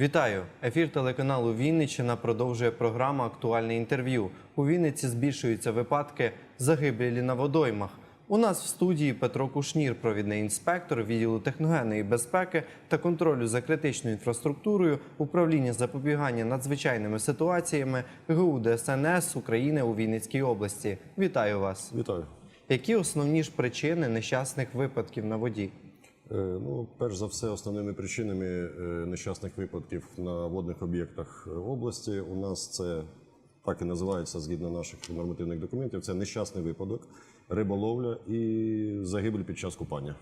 Вітаю! Ефір телеканалу Вінниччина продовжує програма Актуальне інтерв'ю. У Вінниці збільшуються випадки загибелі на водоймах. У нас в студії Петро Кушнір, провідний інспектор відділу техногенної безпеки та контролю за критичною інфраструктурою, управління запобігання надзвичайними ситуаціями ГУ ДСНС України у Вінницькій області. Вітаю вас! Вітаю. Які основні ж причини нещасних випадків на воді? Е, Ну, перш за все, основними причинами е, нещасних випадків на водних об'єктах області у нас це так і називається згідно наших нормативних документів. Це нещасний випадок, риболовля і загибель під час купання.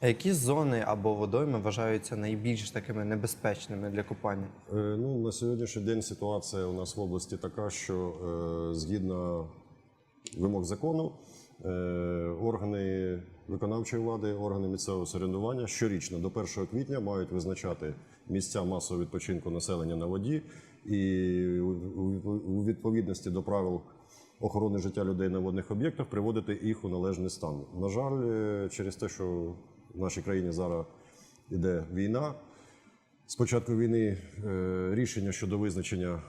А які зони або водойми вважаються найбільш такими небезпечними для купання? Е, Ну, на сьогоднішній день ситуація у нас в області така, що е, згідно вимог закону, органи виконавчої влади, органи місцевого самоврядування щорічно до 1 квітня мають визначати місця масового відпочинку населення на воді і у- відповідності до правил охорони життя людей на водних об'єктах приводити їх у належний стан. На жаль, е, через те, що в нашій країні зараз іде війна, з початку війни е, рішення щодо визначення е,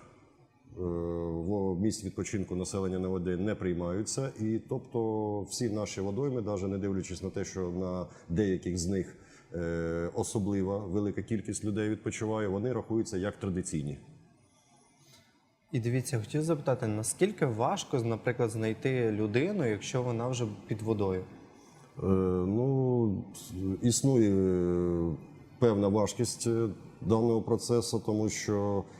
в місць відпочинку населення на воді не приймаються. І тобто всі наші водойми, навіть не дивлячись на те, що на деяких з них е, особлива велика кількість людей відпочиває, вони рахуються як традиційні. І дивіться, хотів запитати, наскільки важко, наприклад, знайти людину, якщо вона вже під водою? Е, Ну, існує е, певна важкість е, даного процесу, тому що е,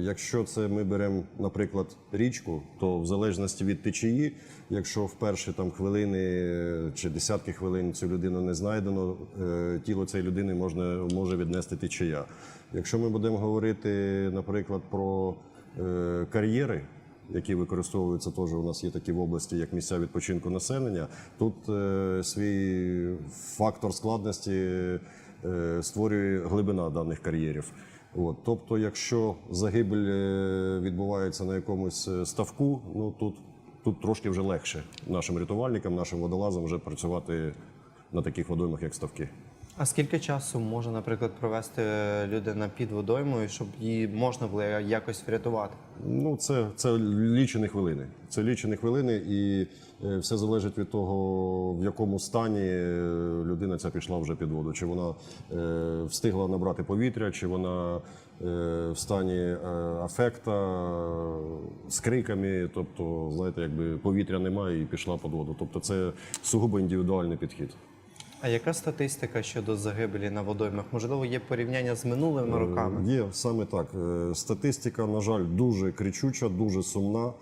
якщо це ми беремо, наприклад, річку, то в залежності від течії, якщо в перші там хвилини е, чи десятки хвилин цю людину не знайдено, е, тіло цієї людини можна може віднести течія. Якщо ми будемо говорити, наприклад, про е, кар'єри які використовуються теж у нас є такі в області, як місця відпочинку населення. Тут е, свій фактор складності е, створює глибина даних кар'єрів. От, тобто, якщо загибель е, відбувається на якомусь е, ставку, ну тут, тут трошки вже легше нашим рятувальникам, нашим водолазам вже працювати на таких водоймах, як ставки. А скільки часу може, наприклад, провести людина під водоймою, щоб її можна було якось врятувати? Ну, це, це лічені хвилини. Це лічені хвилини, і е, все залежить від того, в якому стані е, людина ця пішла вже під воду. Чи вона е, встигла набрати повітря, чи вона е, в стані е, афекта е, з криками. Тобто, знаєте, якби повітря немає і пішла під воду. Тобто, це сугубо індивідуальний підхід. А яка статистика щодо загибелі на водоймах? Можливо, є порівняння з минулими роками? Є саме так. Е, Статистика, на жаль, дуже кричуча, дуже сумна.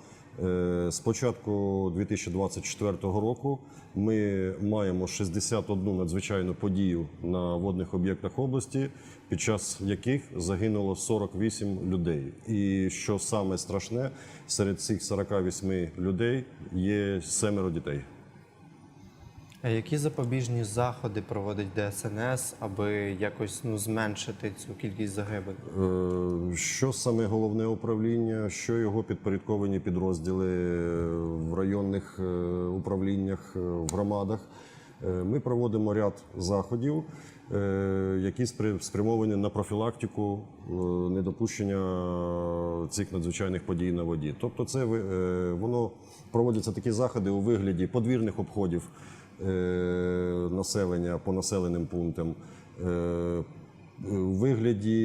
Е, З початку 2024 року ми маємо 61 надзвичайну подію на водних об'єктах області, під час яких загинуло 48 людей. І що саме страшне, серед цих 48 людей є семеро дітей. А які запобіжні заходи проводить ДСНС, аби якось ну, зменшити цю кількість загибель? Е, Що саме головне управління, що його підпорядковані підрозділи в районних е, управліннях, е, в громадах. Е, Ми проводимо ряд заходів, е, які спрямовані на профілактику е, недопущення цих надзвичайних подій на воді. Тобто, це е, воно проводяться такі заходи у вигляді подвірних обходів е, населення по населеним пунктам. е, у вигляді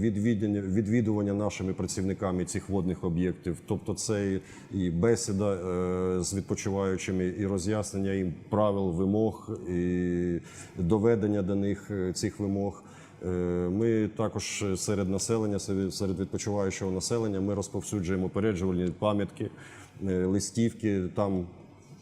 відвідання, відвідування нашими працівниками цих водних об'єктів, тобто це і бесіда е, з відпочиваючими, і роз'яснення їм правил, вимог, і доведення до них е, цих вимог. Е, Ми також серед населення, серед відпочиваючого населення, ми розповсюджуємо попереджувальні пам'ятки, е, листівки. Там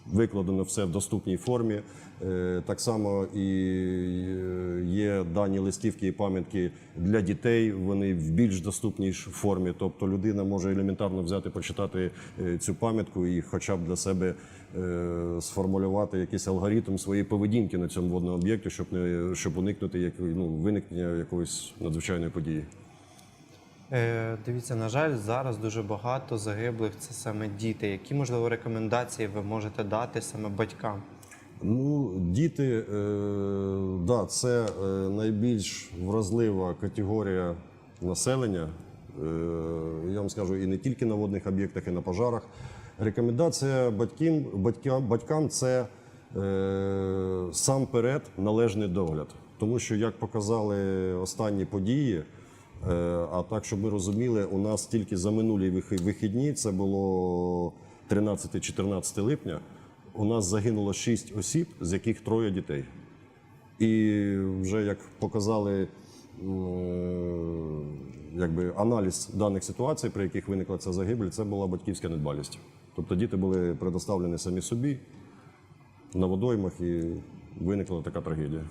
викладено все в доступній формі. Е, Так само і е, є дані листівки і пам'ятки для дітей. Вони в більш доступній формі. Тобто людина може елементарно взяти, почитати е, цю пам'ятку і, хоча б для себе сформулювати якийсь алгоритм своєї поведінки на цьому водному об'єкті, щоб не щоб уникнути як, ну, виникнення якоїсь надзвичайної події. Е, дивіться, на жаль, зараз дуже багато загиблих це саме діти. Які можливо рекомендації ви можете дати саме батькам? Ну, діти, е, да, це е, найбільш вразлива категорія населення. Я вам скажу, і не тільки на водних об'єктах, і на пожарах. Рекомендація батькам, батькам, батькам це е, сам перед належний догляд. Тому що, як показали останні події, а так, щоб ми розуміли, у нас тільки за минулі вихідні, це було 13-14 липня, у нас загинуло 6 осіб, з яких троє дітей. І вже як показали якби, аналіз даних ситуацій, при яких виникла ця загибель, це була батьківська недбалість. Тобто діти були предоставлені самі собі на водоймах і виникла така трагедія.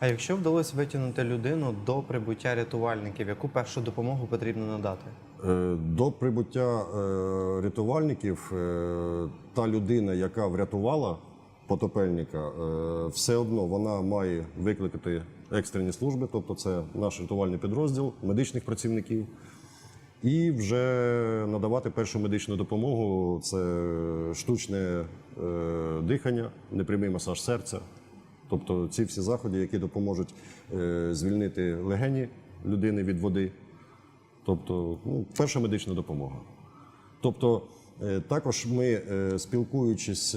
А якщо вдалося витягнути людину до прибуття рятувальників, яку першу допомогу потрібно надати? Е, До прибуття е, рятувальників е, та людина, яка врятувала потопельника, все одно вона має викликати екстрені служби, тобто це наш рятувальний підрозділ медичних працівників, і вже надавати першу медичну допомогу. Це штучне дихання, непрямий масаж серця. Тобто ці всі заходи, які допоможуть е, звільнити легені людини від води. Тобто, ну, перша медична допомога. Тобто, е, також ми, е, спілкуючись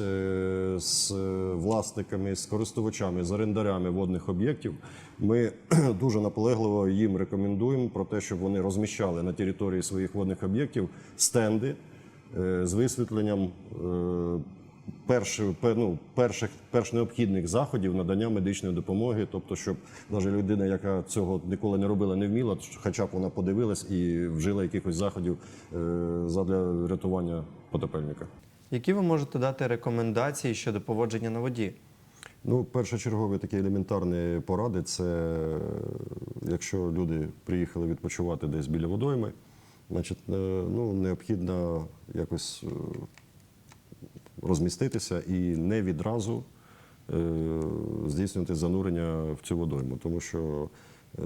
з власниками, з користувачами, з орендарями водних об'єктів, ми дуже наполегливо їм рекомендуємо про те, щоб вони розміщали на території своїх водних об'єктів стенди з висвітленням перших, ну, перших, перш необхідних заходів надання медичної допомоги, тобто, щоб навіть людина, яка цього ніколи не робила, не вміла, хоча б вона подивилась і вжила якихось заходів е, задля рятування потопельника. Які ви можете дати рекомендації щодо поводження на воді? Ну, першочергові такі елементарні поради це якщо люди приїхали відпочивати десь біля водойми, значить, е, ну, необхідно якось е, розміститися і не відразу е, здійснювати занурення в цю водойму, тому що е,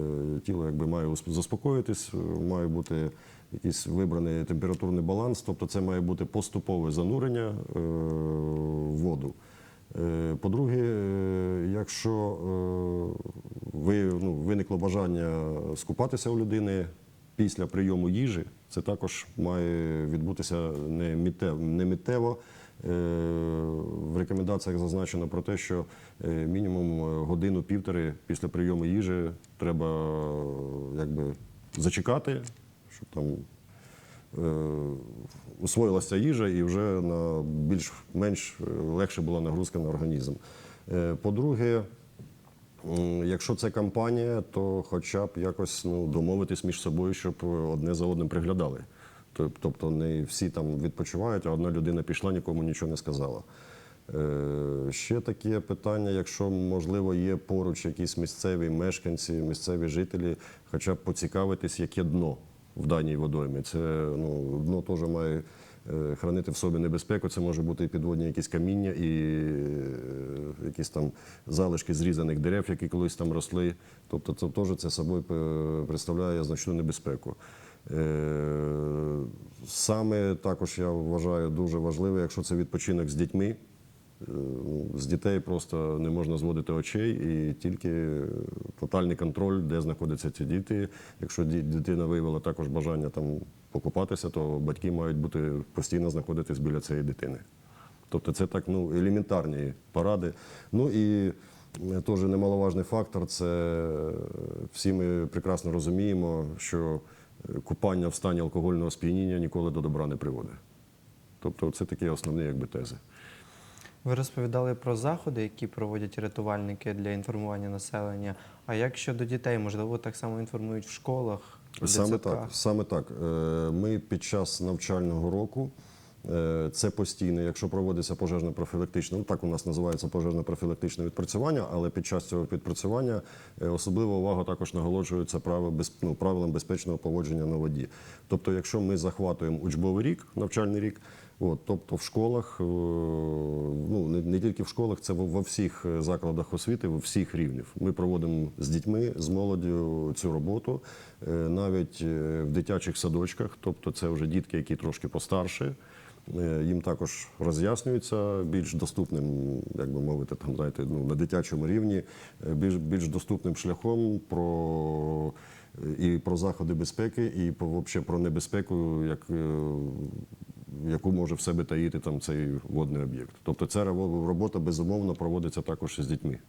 тіло якби має заспокоїтись, має бути якийсь вибраний температурний баланс, тобто це має бути поступове занурення е, в воду. По-друге, якщо ви, ну, виникло бажання скупатися у людини після прийому їжі, це також має відбутися не миттєво. Не. Е, В рекомендаціях зазначено про те, що е, мінімум е, годину-півтори після прийому їжі треба якби, зачекати, щоб там усвоїлася їжа і вже на більш-менш легше була нагрузка на організм. По-друге, якщо це компанія, то хоча б якось ну, домовитись між собою, щоб одне за одним приглядали. Тоб- Тобто не всі там відпочивають, а одна людина пішла, нікому нічого не сказала. Е, Ще таке питання, якщо можливо є поруч якісь місцеві мешканці, місцеві жителі, хоча б поцікавитись, яке дно в даній водоймі. Це ну, дно теж має е, хранити в собі небезпеку. Це може бути і підводні якісь каміння, і е, якісь там залишки зрізаних дерев, які колись там росли. Тобто це теж це собою представляє значну небезпеку. Е, Саме також я вважаю дуже важливо, якщо це відпочинок з дітьми. Е, ну, З дітей просто не можна зводити очей і тільки тотальний контроль, де знаходяться ці діти. Якщо дитина виявила також бажання там покупатися, то батьки мають бути постійно знаходитись біля цієї дитини. Тобто це так ну, елементарні поради. Ну і е, теж немаловажний фактор це всі ми прекрасно розуміємо, що купання в стані алкогольного сп'яніння ніколи до добра не приводить. Тобто це такі основні якби, тези. Ви розповідали про заходи, які проводять рятувальники для інформування населення. А як щодо дітей, можливо, так само інформують в школах? в Саме так, саме так. Е, Ми під час навчального року. Е, Це постійно, якщо проводиться пожежно-профілактичне, ну так у нас називається пожежно-профілактичне відпрацювання, але під час цього відпрацювання е, особлива увага також наголошується ну, правилам безпечного поводження на воді. Тобто, якщо ми захватуємо учбовий рік, навчальний рік, от, тобто в школах, е, ну не, не тільки в школах, це во всіх закладах освіти, во всіх рівнів. Ми проводимо з дітьми, з молоддю цю роботу, навіть в дитячих садочках, тобто це вже дітки, які трошки постарше. Е, Їм також роз'яснюється більш доступним, як би мовити, там знаєте, ну на дитячому рівні, е, більш більш доступним шляхом про і про заходи безпеки, і про вообще про небезпеку, як е, яку може в себе таїти там цей водний об'єкт. Тобто ця робота безумовно проводиться також з дітьми.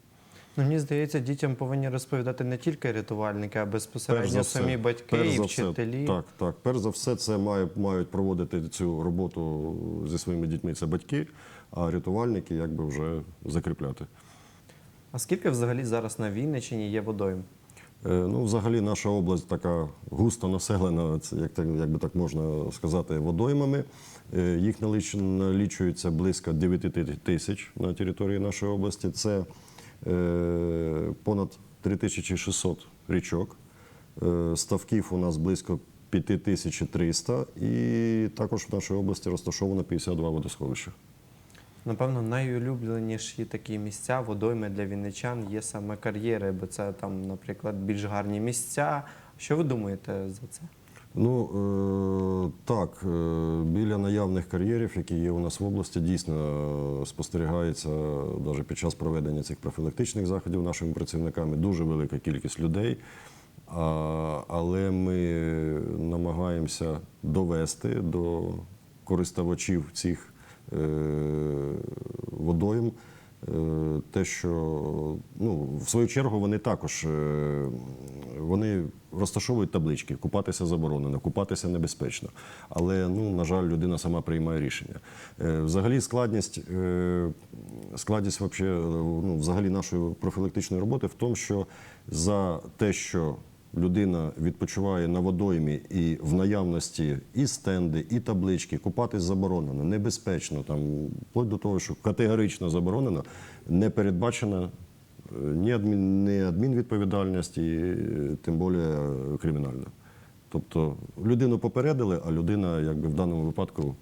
Ну, мені здається, дітям повинні розповідати не тільки рятувальники, а безпосередньо самі батьки перш і все, вчителі. так, так. Перш за все, це має, мають проводити цю роботу зі своїми дітьми. Це батьки, а рятувальники якби вже закріпляти. А скільки взагалі зараз на Вінниччині є водойм? Е, Ну, взагалі, наша область така густо населена, як, так, як би так можна сказати, водоймами. Е, Їх наліч- налічується близько 9 тисяч на території нашої області. Це понад 3600 річок. Е, Ставків у нас близько 5300 і також в нашій області розташовано 52 водосховища. Напевно, найулюбленіші такі місця, водойми для вінничан є саме кар'єри, бо це там, наприклад, більш гарні місця. Що ви думаєте за це? Ну е, так, е, біля наявних кар'єрів, які є у нас в області, дійсно е, спостерігається навіть під час проведення цих профілактичних заходів нашими працівниками дуже велика кількість людей. Але ми намагаємося довести до користувачів цих водойм те, що ну, в свою чергу вони також вони розташовують таблички, купатися заборонено, купатися небезпечно. Але, ну, на жаль, людина сама приймає рішення. Е, Взагалі складність, е, складність вообще, е, ну, взагалі нашої профілактичної роботи в тому, що за те, що людина відпочиває на водоймі і в наявності і стенди, і таблички, купатись заборонено, небезпечно, там, вплоть до того, що категорично заборонено, не передбачена ні, адмін, ні адмінвідповідальність, і е, тим більше кримінальна. Тобто людину попередили, а людина якби в даному випадку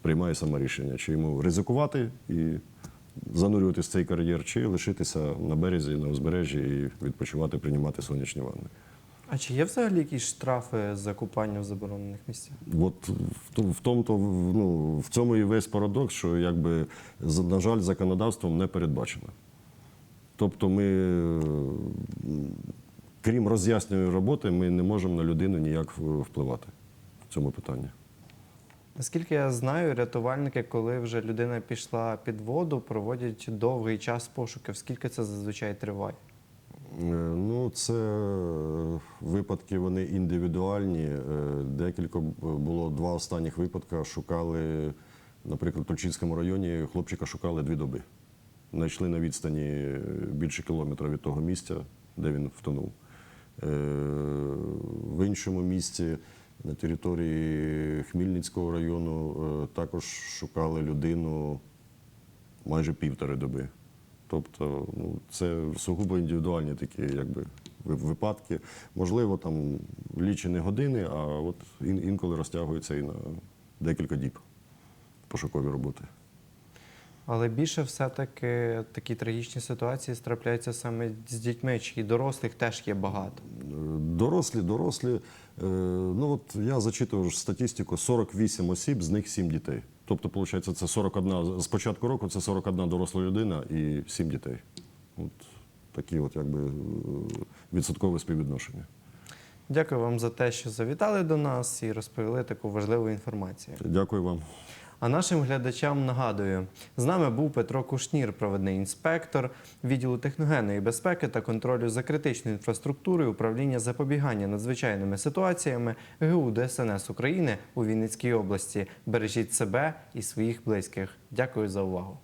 приймає саме рішення, чи йому ризикувати і занурюватися в цей кар'єр, чи лишитися на березі, на узбережжі і відпочивати, приймати сонячні ванни. А чи є взагалі якісь штрафи за купання в заборонених місцях? От в, в тому то ну, в цьому і весь парадокс, що якби на жаль, законодавством не передбачено. Тобто, ми, е, крім роз'яснювальної роботи, ми не можемо на людину ніяк впливати в цьому питанні. Наскільки я знаю, рятувальники, коли вже людина пішла під воду, проводять довгий час пошуків. Скільки це зазвичай триває? Е, Ну, це е, випадки вони індивідуальні. Декілька було два останніх випадка. Шукали, наприклад, в Тульчинському районі хлопчика шукали дві доби. Знайшли на відстані е, більше кілометра від того місця, де він втонув. Е, В іншому місці на території Хмільницького району е, також шукали людину майже півтори доби. Тобто, ну, це сугубо індивідуальні такі якби, випадки. Можливо, там лічені години, а от ін- інколи розтягується і на декілька діб пошукові роботи. Але більше все-таки такі трагічні ситуації трапляються саме з дітьми, чи дорослих теж є багато. Дорослі, дорослі. е, Ну от я зачитував статистику: 48 осіб, з них 7 дітей. Тобто, виходить, це 41, з початку року це 41 доросла людина і 7 дітей. От такі от якби е, відсоткове співвідношення. Дякую вам за те, що завітали до нас і розповіли таку важливу інформацію. Дякую вам. А нашим глядачам нагадую, з нами був Петро Кушнір, провідний інспектор відділу техногенної безпеки та контролю за критичною інфраструктурою управління запобігання надзвичайними ситуаціями ГУ ДСНС України у Вінницькій області. Бережіть себе і своїх близьких. Дякую за увагу.